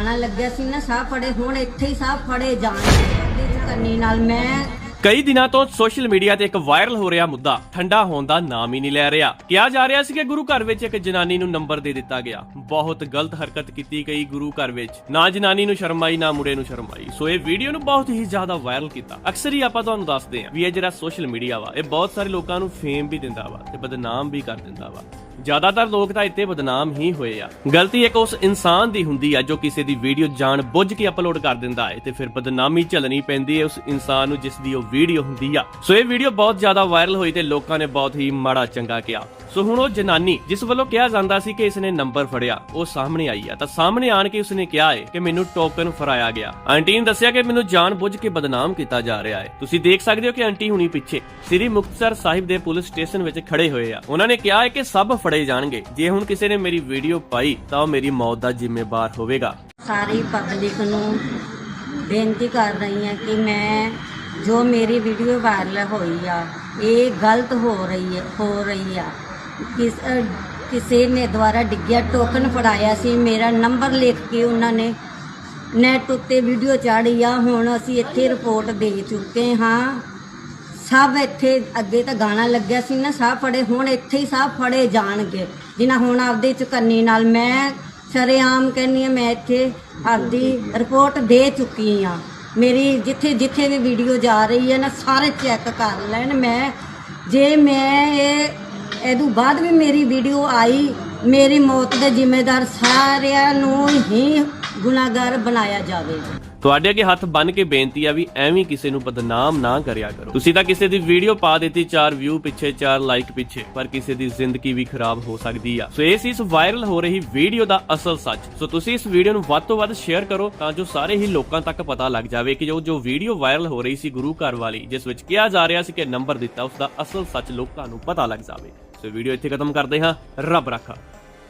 ਗਾਣਾ ਲੱਗਿਆ ਸੀ ਨਾ, ਸਾਹ ਫੜੇ, ਹੁਣ ਇੱਥੇ ਹੀ ਸਾਹ ਫੜੇ ਜਾਣਗੇ ਕੰਨੀ ਨਾਲ ਮੈਂ ਕਈ ਦਿਨਾਂ ਤੋਂ ਸੋਸ਼ਲ ਮੀਡੀਆ ਤੇ ਇੱਕ ਵਾਇਰਲ ਹੋ ਰਿਹਾ ਮੁੱਦਾ, ਠੰਡਾ ਹੋਣ ਦਾ ਨਾਮ ਹੀ ਨਹੀਂ ਲੈ ਰਿਹਾ। ਕਿਹਾ ਜਾ ਰਿਹਾ ਸੀ ਕਿ ਗੁਰੂ ਘਰ ਵਿੱਚ ਇੱਕ ਜਨਾਨੀ ਨੂੰ ਨੰਬਰ ਦੇ ਦਿੱਤਾ ਗਿਆ। ਬਹੁਤ ਗਲਤ ਹਰਕਤ ਕੀਤੀ ਗਈ ਗੁਰੂ ਘਰ ਵਿੱਚ। ਨਾ ਜਨਾਨੀ ਨੂੰ ਸ਼ਰਮ ਆਈ ਨਾ ਮੁੰਡੇ ਨੂੰ ਸ਼ਰਮ ਆਈ ਸੋ ਇਹ ਵੀਡੀਓ ਨੂੰ ਬਹੁਤ ਹੀ ਜ਼ਿਆਦਾ ਵਾਇਰਲ ਕੀਤਾ। ਅਕਸਰ ਹੀ ਆਪਾਂ ਤੁਹਾਨੂੰ ਦੱਸਦੇ ਹਾਂ ਵੀ ਇਹ ਜਿਹੜਾ ਸੋਸ਼ਲ ਮੀਡੀਆ ਵਾ, ਇਹ ਬਹੁਤ ਸਾਰੇ ਲੋਕਾਂ ਨੂੰ ਫੇਮ ਵੀ ਦਿੰਦਾ ਵਾ ਤੇ ਬਦਨਾਮ ਵੀ ਕਰ ਦਿੰਦਾ ਵਾ। ਜ਼ਿਆਦਾਤਰ ਲੋਕ ਤਾਂ ਇੱਥੇ ਬਦਨਾਮ ਹੀ ਹੋਏ ਆ। ਗਲਤੀ ਇੱਕ ਉਸ ਇਨਸਾਨ ਦੀ ਹੁੰਦੀ ਆ ਜੋ ਕਿਸੇ ਦੀ ਵੀਡੀਓ ਜਾਣ ਬੁੱਝ ਕੇ ਅਪਲੋਡ ਕਰ ਦਿੰਦਾ ਹੈ ਤੇ ਫਿਰ ਬਦਨਾਮੀ ਝੱਲਣੀ ਪੈਂਦੀ ਹੈ ਉਸ ਇਨਸਾਨ ਨੂੰ ਜਿਸ ਦੀ ਉਹ ਵੀਡੀਓ ਹੁੰਦੀ ਆ। ਸੋ ਇਹ ਵੀਡੀਓ ਬਹੁਤ ਜ਼ਿਆਦਾ ਵਾਇਰਲ ਹੋਈ ਤੇ ਲੋਕਾਂ ਨੇ ਬਹੁਤ ਹੀ ਮਾੜਾ ਚੰਗਾ ਕਿਹਾ। ਸੋ ਹੁਣ ਉਹ ਜਨਾਨੀ ਜਿਸ ਵੱਲੋਂ ਕਿਹਾ ਜਾਂਦਾ ਸੀ ਕਿ ਇਸਨੇ ਨੰਬਰ ਫੜਿਆ, ਉਹ ਸਾਹਮਣੇ ਆਈ ਆ। ਤਾਂ ਸਾਹਮਣੇ ਆਣ ਕੇ ਉਸਨੇ ਕਿਹਾ ਹੈ ਕਿ ਮੈਨੂੰ ਟੋਕਨ ਫਰਾਇਆ ਗਿਆ। ਆਂਟੀ ਨੇ ਦੱਸਿਆ ਕਿ ਮੈਨੂੰ ਜਾਣ ਬੁੱਝ ਕੇ ਬਦਨਾਮ ਕੀਤਾ ਜਾ ਰਿਹਾ ਹੈ। ਤੁਸੀਂ ਦੇਖ ਸਕਦੇ ਹੋ ਕਿ ਆਂਟੀ ਹੁਣੀ ਪਿੱਛੇ ਸ੍ਰੀ ਮੁਕਤਸਰ ਸਾਹਿਬ ਦੇ ਪੁਲਿਸ ਸਟੇਸ਼ਨ ਵਿੱਚ ਖੜੇ ਹੋਏ ਆ। ਉਹਨਾਂ ਨੇ ਕਿਹਾ ਹੈ ਕਿ ਸਭ ਫੜੇ ਜਾਣਗੇ। ਜੇ ਹੁਣ ਕਿਸੇ ਨੇ ਮੇਰੀ ਵੀਡੀਓ ਪਾਈ, ਤਾਂ ਉਹ ਮੇਰੀ ਮੌਤ ਦਾ ਜ਼ਿੰਮੇਵਾਰ ਹੋਵੇਗਾ। ਸਾਰੀ ਪਬਲਿਕ ਨੂੰ ਬੇਨਤੀ ਕਰ ਰਹੀ ਹਾਂ ਕਿ ਮੈਂ ਜੋ ਮੇਰੀ ਵੀਡੀਓ ਵਾਇਰਲ ਹੋਈ ਆ, ਇਹ ਗਲਤ ਹੋ ਰਹੀ ਹੈ, ਹੋ ਰਹੀ ਆ। ਕਿਸ ਕਿਸੇ ਨੇ ਦੁਆਰਾ ਡਿੱਗਿਆ, ਟੋਕਨ ਫੜਾਇਆ ਸੀ, ਮੇਰਾ ਨੰਬਰ ਲਿਖ ਕੇ ਉਹਨਾਂ ਨੇ ਨੈਟ ਉੱਤੇ ਵੀਡੀਓ ਚਾੜੀ ਆ, ਹੁਣ ਅਸੀਂ ਇੱਥੇ ਰਿਪੋਰਟ ਦੇ ਚੁੱਕੇ ਹਾਂ। ਸਭ ਇੱਥੇ ਅੱਗੇ ਤਾਂ ਗਾਣਾ ਲੱਗਿਆ ਸੀ ਨਾ, ਸਾਹ ਫੜੇ, ਹੁਣ ਇੱਥੇ ਹੀ ਸਾਹ ਫੜੇ ਜਾਣਗੇ। ਜਿਨ੍ਹਾਂ ਹੁਣ ਆਪਦੇ ਚੁਕੰਨੀ ਨਾਲ ਮੈਂ ਸ਼ਰੇਆਮ ਕਹਿੰਨੀ ਆ ਮੈਂ ਇੱਥੇ ਆਪਦੀ ਰਿਪੋਰਟ ਦੇ ਚੁੱਕੀ ਆ ਮੇਰੀ ਜਿੱਥੇ ਜਿੱਥੇ ਵੀ ਵੀਡੀਓ ਜਾ ਰਹੀ ਹੈ ਨਾ, ਸਾਰੇ ਚੈੱਕ ਕਰ ਲੈਣ। ਮੈਂ ਜੇ ਮੈਂ ਇਹ ਇਹਦੋਂ ਬਾਅਦ ਵੀ ਮੇਰੀ ਵੀਡੀਓ ਆਈ, ਮੇਰੀ ਮੌਤ ਦੇ ਜ਼ਿੰਮੇਦਾਰ ਸਾਰਿਆਂ ਨੂੰ ਹੀ ਗੁਨਾਹਗਾਰ ਬਣਾਇਆ ਜਾਵੇ। ਤੁਹਾਡੇ ਅੱਗੇ ਹੱਥ ਬੰਨ ਕੇ ਬੇਨਤੀ ਆ ਵੀ ਐਵੇਂ ਕਿਸੇ ਨੂੰ ਬਦਨਾਮ ਨਾ ਕਰਿਆ ਕਰੋ। ਤੁਸੀਂ ਤਾਂ ਕਿਸੇ ਦੀ ਵੀਡੀਓ ਪਾ ਦਿੱਤੀ 4 ਵਿਊ ਪਿੱਛੇ 4 ਲਾਈਕ ਪਿੱਛੇ, ਪਰ ਕਿਸੇ ਦੀ ਜ਼ਿੰਦਗੀ ਵੀ ਖਰਾਬ ਹੋ ਸਕਦੀ ਆ। ਸੋ ਇਹ ਸੀ ਇਸ ਵਾਇਰਲ ਹੋ ਰਹੀ ਵੀਡੀਓ ਦਾ ਅਸਲ ਸੱਚ। ਸੋ ਤੁਸੀਂ ਇਸ ਵੀਡੀਓ ਨੂੰ ਵੱਧ ਤੋਂ ਵੱਧ ਸ਼ੇਅਰ ਕਰੋ ਤਾਂ ਜੋ ਸਾਰੇ ਹੀ ਲੋਕਾਂ ਤੱਕ ਪਤਾ ਲੱਗ ਜਾਵੇ ਕਿ ਜੋ ਜੋ ਵੀਡੀਓ ਵਾਇਰਲ ਹੋ ਰਹੀ ਸੀ ਗੁਰੂ ਘਰ ਵਾਲੀ, ਜਿਸ ਵਿੱਚ ਕਿਹਾ ਜਾ ਰਿਹਾ ਸੀ ਕਿ ਨੰਬਰ ਦਿੱਤਾ ਉਸ ਦਾ ਅਸਲ ਸੱਚ ਲੋਕਾਂ ਨੂੰ ਪਤਾ ਲੱਗ ਜਾਵੇ। ਸੋ ਵੀਡੀਓ ਇੱਥੇ ਖਤਮ ਕਰਦੇ ਹਾਂ। ਰੱਬ ਰੱਖਾ।